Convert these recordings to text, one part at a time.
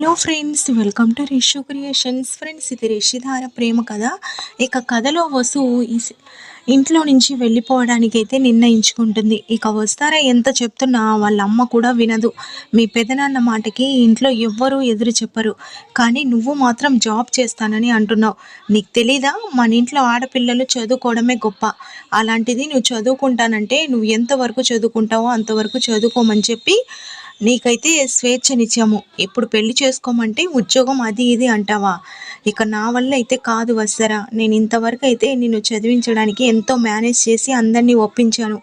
Hello friends welcome to Rishu creations. Friends ఇది రిషిధార ప్రేమ కథ. ఇక కథలో వసు ఇంట్లో నుంచి వెళ్ళిపోవడానికి అయితే నిర్ణయించుకుంటుంది. ఇక వస్తారా ఎంత చెప్తున్నా వాళ్ళ అమ్మ కూడా వినదు. మీ పెదనాన్న మాటకి ఇంట్లో ఎవ్వరూ ఎదురు చెప్పరు. కానీ నువ్వు మాత్రం జాబ్ చేస్తానని అంటున్నావు. నీకు తెలీదా? మన ఇంట్లో ఆడపిల్లలు చదువుకోవడమే గొప్ప. అలాంటిది నువ్వు చదువుకుంటానంటే నువ్వు ఎంతవరకు చదువుకుంటావో అంతవరకు చదువుకోమని చెప్పి నీకైతే స్వేచ్ఛనిచ్చాము. ఇప్పుడు పెళ్ళి చేసుకోమంటే ఉద్యోగం అది ఇది అంటావా? ఇక నా వల్ల అయితే కాదు వస్తారా నేను ఇంతవరకు అయితే నిన్ను చదివించడానికి ఎంతో మేనేజ్ చేసి అందరినీ ఒప్పించాను.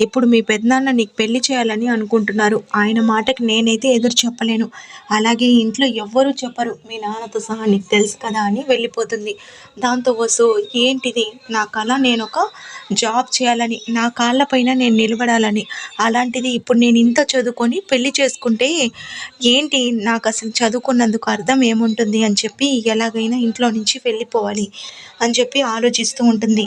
ఇప్పుడు మీ పెద్దనాన్న నీకు పెళ్ళి చేయాలని అనుకుంటున్నారు. ఆయన మాటకి నేనైతే ఎదురు చెప్పలేను. అలాగే ఇంట్లో ఎవ్వరూ చెప్పరు. మీ నాన్నతో సహా నీకు తెలుసు కదా అని వెళ్ళిపోతుంది. దాంతో వసు ఏంటిది? నా కళ నేను ఒక జాబ్ చేయాలని నా కాళ్ళపైన నేను నిలబడాలని. అలాంటిది ఇప్పుడు నేను ఇంత చదువుకొని పెళ్ళి చేసుకుంటే ఏంటి నాకు అసలు చదువుకున్నందుకు అర్థం ఏముంటుంది అని చెప్పి ఎలాగైనా ఇంట్లో నుంచి వెళ్ళిపోవాలి అని చెప్పి ఆలోచిస్తూ ఉంటుంది.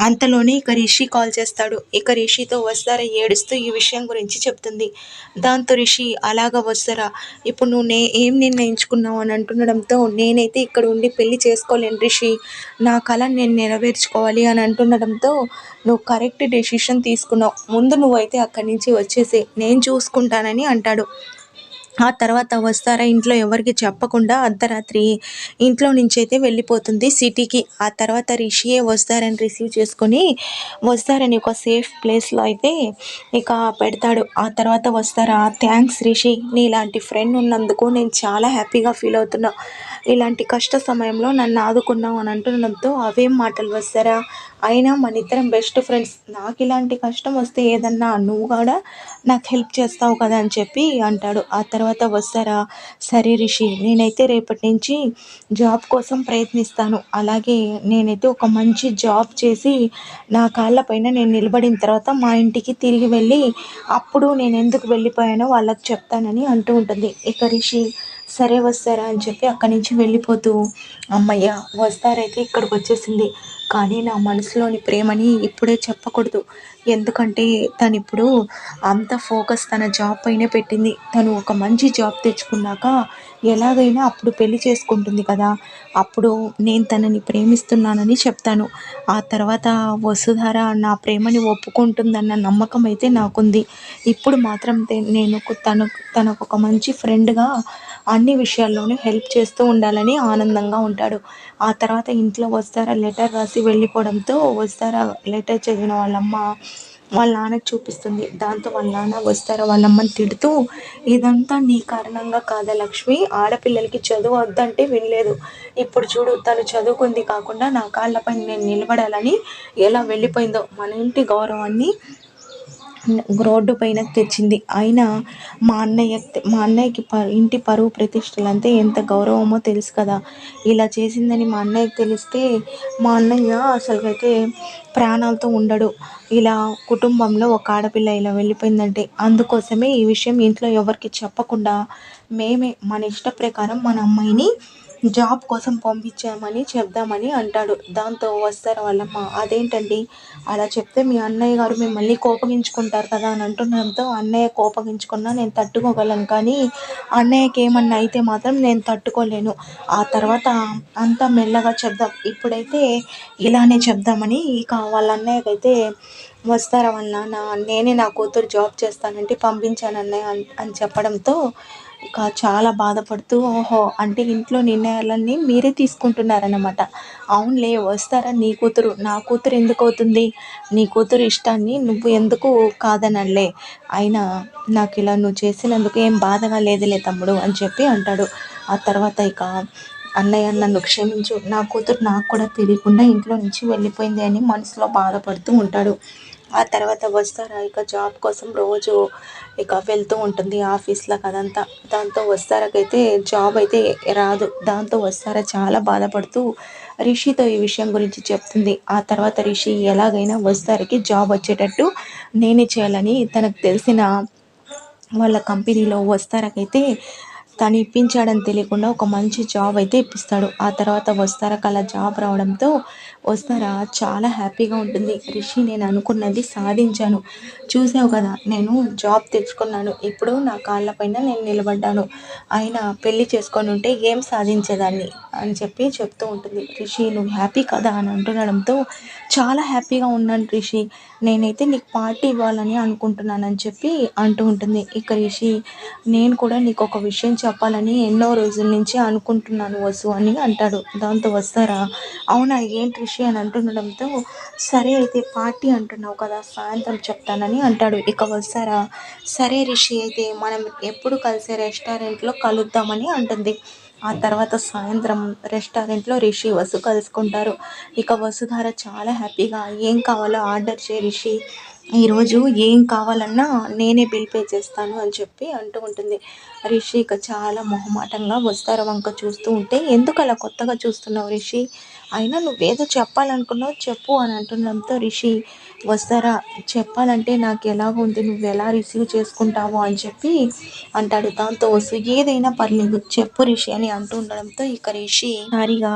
అంతలోనే ఇక రిషి కాల్ చేస్తాడు. ఇక రిషితో వస్తారా ఏడుస్తూ ఈ విషయం గురించి చెప్తుంది. దాంతో రిషి అలాగా వస్తారా ఇప్పుడు నువ్వు నే ఏం నిర్ణయించుకున్నావు? అని అంటుండడంతో నేనైతే ఇక్కడ ఉండి పెళ్ళి చేసుకోలేను రిషి. నా కళ నేను నెరవేర్చుకోవాలి అని అంటుండడంతో నువ్వు కరెక్ట్ డెసిషన్ తీసుకున్నావు. ముందు నువ్వైతే అక్కడి నుంచి వచ్చేసి. నేను చూసుకుంటానని అంటాడు. ఆ తర్వాత వస్తారా ఇంట్లో ఎవరికి చెప్పకుండా అర్ధరాత్రి ఇంట్లో నుంచి అయితే వెళ్ళిపోతుంది సిటీకి. ఆ తర్వాత రిషియే వస్తారని రిసీవ్ చేసుకొని వస్తారని ఒక సేఫ్ ప్లేస్లో అయితే ఇక పెడతాడు. ఆ తర్వాత వస్తారా? థ్యాంక్స్ రిషి. నీలాంటి ఫ్రెండ్ ఉన్నందుకు నేను చాలా హ్యాపీగా ఫీల్ అవుతున్నా. ఇలాంటి కష్ట సమయంలో నన్ను ఆదుకున్నావు అని అంటున్నంతో అవేం మాటలు వస్తారా? అయినా మన ఇద్దరం బెస్ట్ ఫ్రెండ్స్ నాకు ఇలాంటి కష్టం వస్తే ఏదన్నా నువ్వు కూడా నాకు హెల్ప్ చేస్తావు కదా అని చెప్పి అంటాడు. ఆ తర్వాత వస్తారా? సరే రిషి నేనైతే రేపటి నుంచి జాబ్ కోసం ప్రయత్నిస్తాను. అలాగే నేనైతే ఒక మంచి జాబ్ చేసి నా కాళ్ళపైన నేను నిలబడిన తర్వాత మా ఇంటికి తిరిగి వెళ్ళి అప్పుడు నేను ఎందుకు వెళ్ళిపోయానో వాళ్ళకి చెప్తానని అంటూ ఉంటుంది. ఇక రిషి సరే వస్తారా అని చెప్పి అక్కడి నుంచి వెళ్ళిపోతూ అమ్మయ్య వస్తారైతే ఇక్కడికి వచ్చేసింది. కానీ నా మనసులోని ప్రేమని ఇప్పుడే చెప్పకూడదు. ఎందుకంటే తను ఇప్పుడు అంత ఫోకస్ తన జాబ్ పైనే పెట్టింది. తను ఒక మంచి జాబ్ తెచ్చుకున్నాక ఎలాగైనా అప్పుడు పెళ్ళి చేసుకుంటుంది కదా. అప్పుడు నేను తనని ప్రేమిస్తున్నానని చెప్తాను. ఆ తర్వాత వసుధార నా ప్రేమని ఒప్పుకుంటుందన్న నమ్మకం అయితే నాకుంది. ఇప్పుడు మాత్రం నేను కు- తను తనకు ఒక మంచి ఫ్రెండ్గా అన్ని విషయాల్లోనూ హెల్ప్ చేస్తూ ఉండాలని ఆనందంగా ఉంటాడు. ఆ తర్వాత ఇంట్లో వస్తారా లెటర్ రాసి వెళ్ళిపోవడంతో వస్తారా లెటర్ చదివిన వాళ్ళమ్మ వాళ్ళ నాన్నకి చూపిస్తుంది. దాంతో వాళ్ళ నాన్న వస్తారా వాళ్ళమ్మని తిడుతూ ఇదంతా నీ కారణంగా కాదా లక్ష్మి? ఆడపిల్లలకి చదువు వద్దంటే వినలేదు. ఇప్పుడు చూడు తను చదువుకుంది కాకుండా నా కాళ్ళపై నేను నిలబడాలని ఎలా వెళ్ళిపోయిందో. మన ఇంటి గౌరవాన్ని రోడ్డు పైన తెచ్చింది. అయినా మా అన్నయ్య మా అన్నయ్యకి ప ఇంటి పరువు ప్రతిష్టలు అంటే ఎంత గౌరవమో తెలుసు కదా. ఇలా చేసిందని మా అన్నయ్యకి తెలిస్తే మా అన్నయ్య అసలుకైతే ప్రాణాలతో ఉండడు. ఇలా కుటుంబంలో ఒక ఆడపిల్ల ఇలా వెళ్ళిపోయిందంటే అందుకోసమే ఈ విషయం ఇంట్లో ఎవరికి చెప్పకుండా మేమే మన ఇష్ట ప్రకారం మన అమ్మాయిని జాబ్ కోసం పంపించామని చెప్దామని అంటాడు. దాంతో వస్తారు వాళ్ళమ్మ. అదేంటండి? అలా చెప్తే మీ అన్నయ్య గారు మిమ్మల్ని కోపగించుకుంటారు కదా అని అంటున్నంతో అన్నయ్య కోపగించుకున్నా నేను తట్టుకోగలను. కానీ అన్నయ్యకి ఏమన్నా అయితే మాత్రం నేను తట్టుకోలేను. ఆ తర్వాత అంతా మెల్లగా చెప్దాం. ఇప్పుడైతే ఇలానే చెప్దామని ఇక వాళ్ళ అన్నయ్యకైతే వస్తారా వాళ్ళ నాన్న? నేనే నా కూతురు జాబ్ చేస్తానంటే పంపించాను అన్నయ్య అని చెప్పడంతో చాలా బాధపడుతూ ఓహో అంటే ఇంట్లో నిర్ణయాలన్నీ మీరే తీసుకుంటున్నారన్నమాట. అవునులే వస్తారా? నీ కూతురు నా కూతురు ఎందుకు అవుతుంది నీ కూతురు ఇష్టాన్ని నువ్వు ఎందుకు కాదనలే? అయినా నాకు ఇలా నువ్వు చేసినందుకు ఏం బాధగా లేదులే తమ్ముడు అని చెప్పి అంటాడు. ఆ తర్వాత ఇక అన్నయ్య నన్ను క్షమించు. నా కూతురు నాకు కూడా తెలియకుండా ఇంట్లో నుంచి వెళ్ళిపోయింది అని మనసులో బాధపడుతూ ఉంటాడు. ఆ తర్వాత వస్తారా? ఇక జాబ్ కోసం రోజు ఇక వెళ్తూ ఉంటుంది ఆఫీస్లో అదంతా దాంతో వస్తారకైతే జాబ్ అయితే రాదు. దాంతో వస్తారా? చాలా బాధపడుతూ రిషితో ఈ విషయం గురించి చెప్తుంది. ఆ తర్వాత రిషి ఎలాగైనా వస్తారకి జాబ్ వచ్చేటట్టు నేనే చేయాలని తనకు తెలిసిన వాళ్ళ కంపెనీలో వస్తారకైతే తను ఇప్పించాడని తెలియకుండా ఒక మంచి జాబ్ అయితే ఇప్పిస్తాడు. ఆ తర్వాత వస్తారాకి అలా జాబ్ రావడంతో వస్తారా? చాలా హ్యాపీగా ఉంటుంది. రిషి నేను అనుకున్నది సాధించాను. చూసావు కదా నేను జాబ్ తెచ్చుకున్నాను. ఇప్పుడు నా కాళ్ళపైన నేను నిలబడ్డాను. ఆయన పెళ్ళి చేసుకొని ఉంటే ఏం సాధించేదాన్ని? అని చెప్పి చెప్తూ ఉంటుంది. రిషి నువ్వు హ్యాపీ కదా? అని అంటుండడంతో చాలా హ్యాపీగా ఉన్నాను రిషి. నేనైతే నీకు పార్టీ ఇవ్వాలని అనుకుంటున్నానని చెప్పి అంటూ ఉంటుంది. ఇక రిషి నేను కూడా నీకు ఒక విషయం చెప్పాలని ఎన్నో రోజుల నుంచి అనుకుంటున్నాను వసు అని అంటాడు. దాంతో వస్తారా? అవునా ఏంటి రిషి అని అంటుండడంతో సరే అయితే పార్టీ అంటున్నావు కదా సాయంత్రం చెప్తానని అంటాడు. ఇక వస్తారా? సరే రిషి అయితే మనం ఎప్పుడు కలిసే రెస్టారెంట్లో కలుద్దామని అంటుంది. ఆ తర్వాత సాయంత్రం రెస్టారెంట్లో రిషి వసు కలుసుకుంటారు. ఇక వసుధార చాలా హ్యాపీగా ఏం కావాలో ఆర్డర్ చేయి రిషి. ఈరోజు ఏం కావాలన్నా నేనే బిల్ పే చేస్తాను అని చెప్పి అంటూ ఉంటుంది. రిషి ఇక చాలా మొహమాటంగా వస్తార వంక చూస్తూ ఉంటే. ఎందుకు అలా కొత్తగా చూస్తున్నావు రిషి అయినా నువ్వేదో చెప్పాలనుకున్నావు చెప్పు అని అంటుండడంతో రిషి వస్తారా చెప్పాలంటే నాకు ఎలాగ ఉంది నువ్వు ఎలా రిసీవ్ చేసుకుంటావు అని చెప్పి అంటాడు. దాంతో వసు ఏదైనా పర్లేదు చెప్పు రిషి అని అంటూ ఉండడంతో ఇక రిషి సారిగా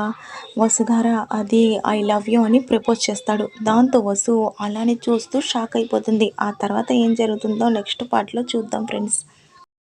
వసుధారా అది ఐ లవ్ యూ అని ప్రపోజ్ చేస్తాడు. దాంతో వసు అలానే చూస్తూ షాక్ అయిపోతుంది. ఆ తర్వాత ఏం జరుగుతుందో నెక్స్ట్ పార్ట్లో చూద్దాం ఫ్రెండ్స్.